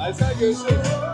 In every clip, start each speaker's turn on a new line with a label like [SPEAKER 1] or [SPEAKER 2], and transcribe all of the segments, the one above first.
[SPEAKER 1] Aysel görüşürüz.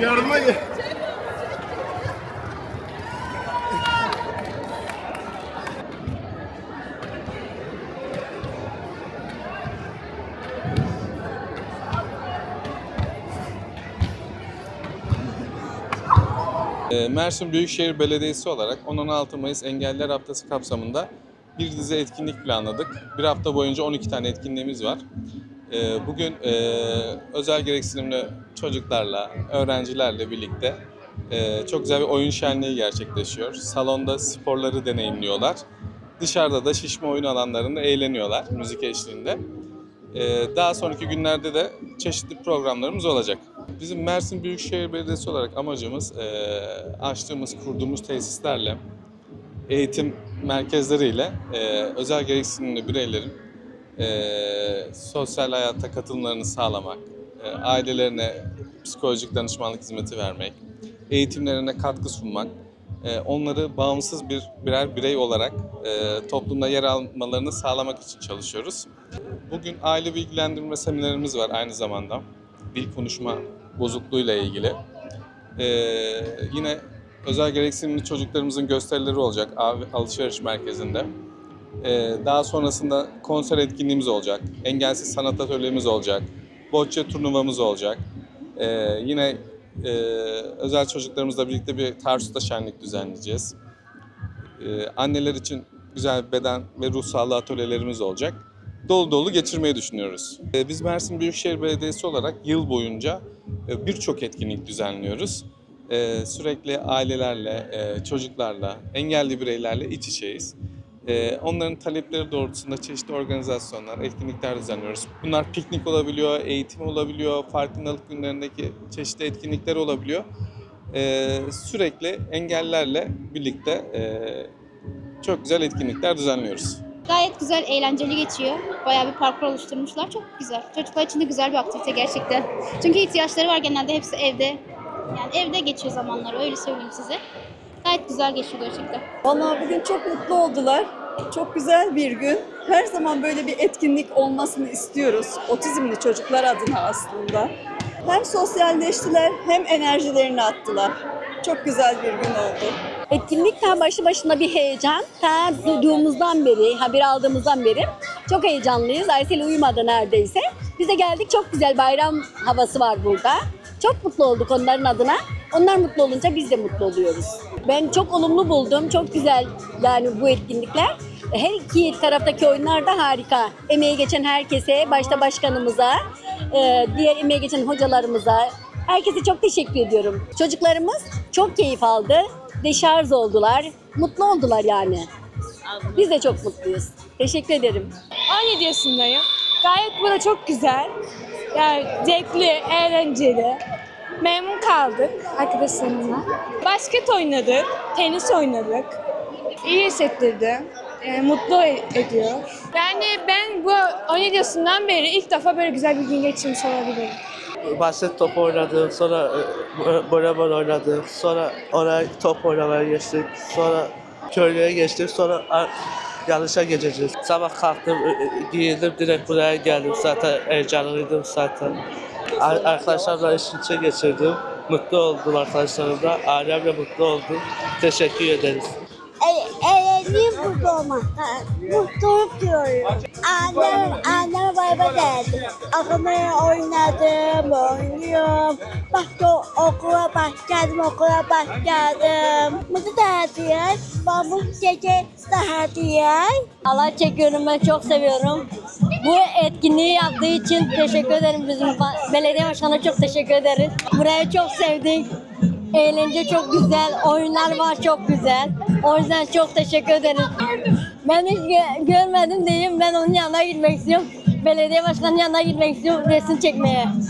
[SPEAKER 1] Yardıma gel.
[SPEAKER 2] Ee, Mersin Büyükşehir Belediyesi olarak 10-16 Mayıs Engelliler Haftası kapsamında bir dizi etkinlik planladık. Bir hafta boyunca 12 tane etkinliğimiz var. Ee, Bugün e, özel gereksinimli çocuklarla, öğrencilerle birlikte e, çok güzel bir oyun şenliği gerçekleşiyor. Salonda sporları deneyimliyorlar. Dışarıda da şişme oyun alanlarında eğleniyorlar müzik eşliğinde. Ee, Daha sonraki günlerde de çeşitli programlarımız olacak. Bizim Mersin Büyükşehir Belediyesi olarak amacımız e, açtığımız, kurduğumuz tesislerle, eğitim merkezleriyle özel gereksinimli bireylerin e, sosyal hayata katılımlarını sağlamak, e, ailelerine psikolojik danışmanlık hizmeti vermek, eğitimlerine katkı sunmak, e, onları bağımsız bir birer birey olarak e, toplumda yer almalarını sağlamak için çalışıyoruz. Bugün aile bilgilendirme seminerimiz var aynı zamanda. Dil konuşma bozukluğuyla ilgili. Ee, yine özel gereksinimli çocuklarımızın gösterileri olacak alışveriş merkezinde. Ee, daha sonrasında konser etkinliğimiz olacak. Engelsiz sanat atölyemiz olacak. Bocce turnuvamız olacak. Ee, yine e, özel çocuklarımızla birlikte bir Tarsus'ta şenlik düzenleyeceğiz. Ee, anneler için güzel beden ve ruh sağlığı atölyelerimiz olacak. Dolu dolu geçirmeyi düşünüyoruz. Biz Mersin Büyükşehir Belediyesi olarak yıl boyunca e, birçok etkinlik düzenliyoruz. Sürekli ailelerle, e, çocuklarla, engelli bireylerle iç içeyiz. Ee, Onların talepleri doğrultusunda çeşitli organizasyonlar, etkinlikler düzenliyoruz. Bunlar piknik olabiliyor, eğitim olabiliyor, farkındalık günlerindeki çeşitli etkinlikler olabiliyor. Ee, Sürekli engellerle birlikte e, çok güzel etkinlikler düzenliyoruz.
[SPEAKER 3] Gayet güzel, eğlenceli geçiyor. Bayağı bir parkur oluşturmuşlar. Çok güzel. Çocuklar için de güzel bir aktivite gerçekten. Çünkü ihtiyaçları var genelde hepsi evde. Yani evde geçiyor zamanları öyle söyleyeyim size. Gayet güzel geçiyor gerçekten.
[SPEAKER 4] Vallahi bugün çok mutlu oldular. Çok güzel bir gün. Her zaman böyle bir etkinlik olmasını istiyoruz. Otizmli çocuklar adına aslında. Hem sosyalleştiler hem enerjilerini attılar. Çok güzel bir gün oldu.
[SPEAKER 5] Etkinlik ta başı başına bir heyecan. Ta duyduğumuzdan beri, haber aldığımızdan beri çok heyecanlıyız. Aysel uyumadı neredeyse. Biz de geldik çok güzel bayram havası var burada. Çok mutlu olduk onların adına. Onlar mutlu olunca biz de mutlu oluyoruz. Ben çok olumlu buldum. Çok güzel yani bu etkinlikler. Her iki taraftaki oyunlar da harika. Emeği geçen herkese, başta başkanımıza, e, diğer emeği geçen hocalarımıza, herkese çok teşekkür ediyorum. Çocuklarımız çok keyif aldı. Deşarj oldular. Mutlu oldular yani. Biz de çok mutluyuz. Teşekkür ederim.
[SPEAKER 6] 17 yaşındayım. Gayet burada çok güzel. Yani zevkli, eğlenceli. Memnun kaldık arkadaşlarımla. Basket oynadık, tenis oynadık. İyi hissettirdi. e, mutlu ediyor. Yani ben bu 17 yaşından beri ilk defa böyle güzel bir gün geçirmiş olabilirim.
[SPEAKER 7] basket top oynadık, sonra e, voleybol oynadık, sonra oraya top oynamaya geçtik, sonra köylüye geçtik, sonra a- yarışa geçeceğiz. Sabah kalktım, e, e, giyindim, direkt buraya geldim zaten heyecanlıydım zaten. Ar- Arkadaşlarımla iş içe geçirdim. Mutlu oldum arkadaşlarımla, ailemle mutlu oldum. Teşekkür ederiz.
[SPEAKER 8] Eğlendim burada olmaktan. Mutluluk diyorum. Annem, anneme baba geldi. Akımı oynadım, oynuyorum. Bak o- okula başladım, okula başladım. Mutlu da hediye, babam gece de hediye.
[SPEAKER 5] Allah çekiyorum ben çok seviyorum. Bu etkinliği yaptığı için teşekkür ederim bizim belediye başkanına çok teşekkür ederiz. Burayı çok sevdik. Eğlence çok güzel, oyunlar var çok güzel. O yüzden çok teşekkür ederim. Ben hiç gö- görmedim diyeyim ben onun yanına gitmek istiyorum. Belediye başkanının yanına gitmek istiyorum resim çekmeye.